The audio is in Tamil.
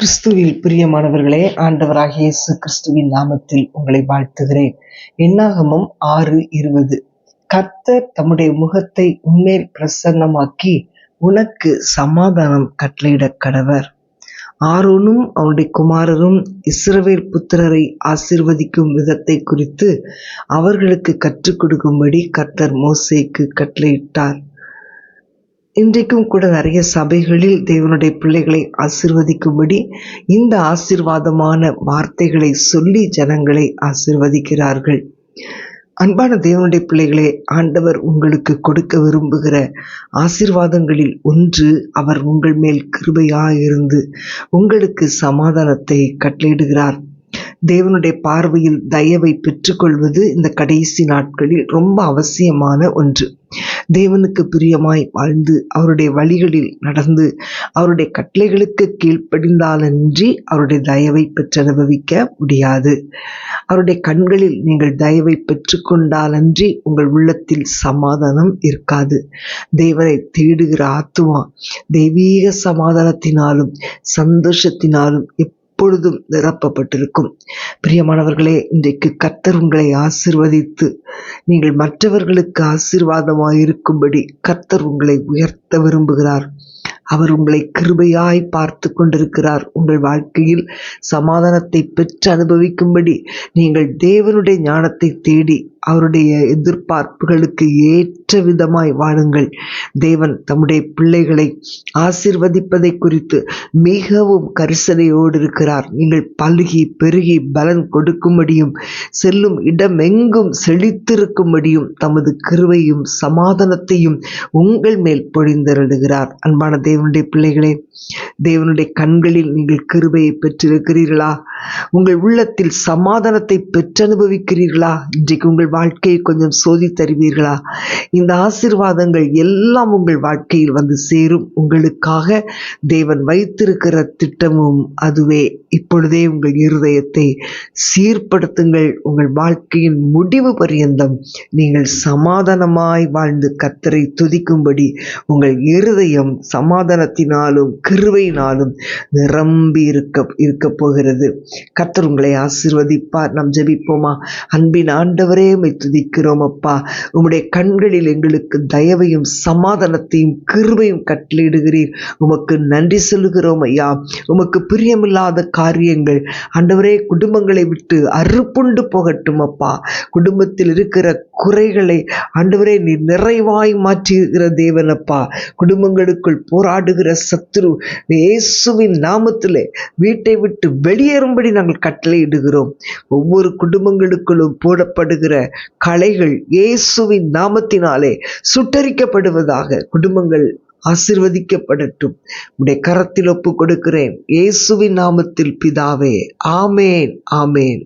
கிறிஸ்துவில் பிரியமானவர்களே ஆண்டவராக இயேசு கிறிஸ்துவின் நாமத்தில் உங்களை வாழ்த்துகிறேன். என்னாகமும் ஆறு இருபது. கர்த்தர் தம்முடைய முகத்தை உன்மேல் பிரசன்னமாக்கி உனக்கு சமாதானம் கட்டளையிடக் கடவர். ஆரோனும் அவனுடைய குமாரரும் இஸ்ரவேல் புத்திரரை ஆசீர்வதிக்கும் விதத்தை குறித்து அவர்களுக்கு கற்றுக் கொடுக்கும்படி கர்த்தர் மோசேக்கு கட்டளையிட்டார். இன்றைக்கும் கூட நிறைய சபைகளில் தேவனுடைய பிள்ளைகளை ஆசிர்வதிக்கும்படி இந்த ஆசிர்வாதமான வார்த்தைகளை சொல்லி ஜனங்களை ஆசிர்வதிக்கிறார்கள். அன்பான தேவனுடைய பிள்ளைகளே ஆண்டவர் உங்களுக்கு கொடுக்க விரும்புகிற ஆசிர்வாதங்களில் ஒன்று அவர் உங்கள் மேல் கிருபையாயிருந்து உங்களுக்கு சமாதானத்தை கட்டளையிடுகிறார். தேவனுடைய பார்வையில் தயவை பெற்றுக்கொள்வது இந்த கடைசி நாட்களில் ரொம்ப அவசியமான ஒன்று. தேவனுக்கு பிரியமாய் வாழ்ந்து அவருடைய வழிகளில் நடந்து அவருடைய கட்டளைகளுக்கு கீழ்ப்படிந்தாலன்றி அவருடைய தயவை பெற்று அனுபவிக்க முடியாது. அவருடைய கண்களில் நீங்கள் தயவை பெற்றுக்கொண்டாலன்றி உங்கள் உள்ளத்தில் சமாதானம் இருக்காது. தேவனை தேடுகிற ஆத்துமா தெய்வீக சமாதானத்தினாலும் சந்தோஷத்தினாலும் எப்பொழுதும் நிரப்பப்பட்டிருக்கும். பிரியமானவர்களே இன்றைக்கு கர்த்தர் உங்களை ஆசிர்வதித்து நீங்கள் மற்றவர்களுக்கு ஆசீர்வாதமாக இருக்கும்படி கர்த்தர் உங்களை உயர்த்த விரும்புகிறார். அவர் உங்களை கிருபையாய் பார்த்து கொண்டிருக்கிறார். உங்கள் வாழ்க்கையில் சமாதானத்தை பெற்று அனுபவிக்கும்படி நீங்கள் தேவனுடைய ஞானத்தை தேடி அவருடைய எதிர்பார்ப்புகளுக்கு ஏற்ற விதமாய் வாழுங்கள். தேவன் தம்முடைய பிள்ளைகளை ஆசிர்வதிப்பதை குறித்து மிகவும் கரிசனையோடு இருக்கிறார். நீங்கள் பழுகி பெருகி பலன் கொடுக்கும்படியும் செல்லும் இடமெங்கும் செழித்திருக்கும்படியும் தமது கிருவையும் சமாதானத்தையும் உங்கள் மேல் பொழிந்தருடுகிறார் அன்பான தேவனுடைய பிள்ளைகளே தேவனுடைய கண்களில் நீங்கள் கிருபையை பெற்றிருக்கிறீர்களா? உங்கள் உள்ளத்தில் சமாதானத்தை பெற்றனுபவிக்கிறீர்களா? இன்றைக்கு உங்கள் வாழ்க்கையை கொஞ்சம் சோதி தருவீர்களா இந்த ஆசிர்வாதங்கள் எல்லாம் உங்கள் வாழ்க்கையில் வந்து சேரும். உங்களுக்காக தேவன் வைத்திருக்கிற திட்டமும் அதுவே. இப்பொழுதே உங்கள் இருதயத்தை சீர்படுத்துங்கள். உங்கள் வாழ்க்கையின் முடிவு பரியந்தம் நீங்கள் சமாதானமாய் வாழ்ந்து கத்தரை துதிக்கும்படி உங்கள் இருதயம் சமாதானத்தினாலும் கிருபையினாலும் நிரம்பி இருக்க இருக்க போகிறது. கத்தர் உங்களை ஆசிர்வதிப்பார். நாம் ஜெபிப்போமா? அன்பின் ஆண்டவரே உமை துதிக்கிறோம் அப்பா. உம்முடைய கண்களில் எங்களுக்கு தயவையும் சமாதானத்தையும் கிருபையும் கட்டளையிடுகிறீர். உமக்கு நன்றி சொல்லுகிறோம் ஐயா. உமக்கு பிரியமில்லாத காரியங்கள். ஆண்டவரே குடும்பங்களை விட்டு அறுப்புண்டு போகட்டும் அப்பா. குடும்பத்தில் இருக்கிற குறைகளை ஆண்டவரே நீ நிறைவாய் மாற்றுகிற தேவனப்பா. குடும்பங்களுக்குள் போராடுகிற சத்துரு இயேசுவின் நாமத்திலே வீட்டை விட்டு வெளியேறும்படி நாங்கள் கட்டளையிடுகிறோம். ஒவ்வொரு குடும்பங்களுக்குள்ளும் போடப்படுகிற கலைகள் இயேசுவின் நாமத்தினாலே சுட்டரிக்கப்படுவதாக குடும்பங்கள் ஆசிர்வதிக்கப்படட்டும். உடைய கரத்தில் ஒப்பு கொடுக்கிறேன் இயேசுவின் நாமத்தில் பிதாவே ஆமேன் ஆமேன்.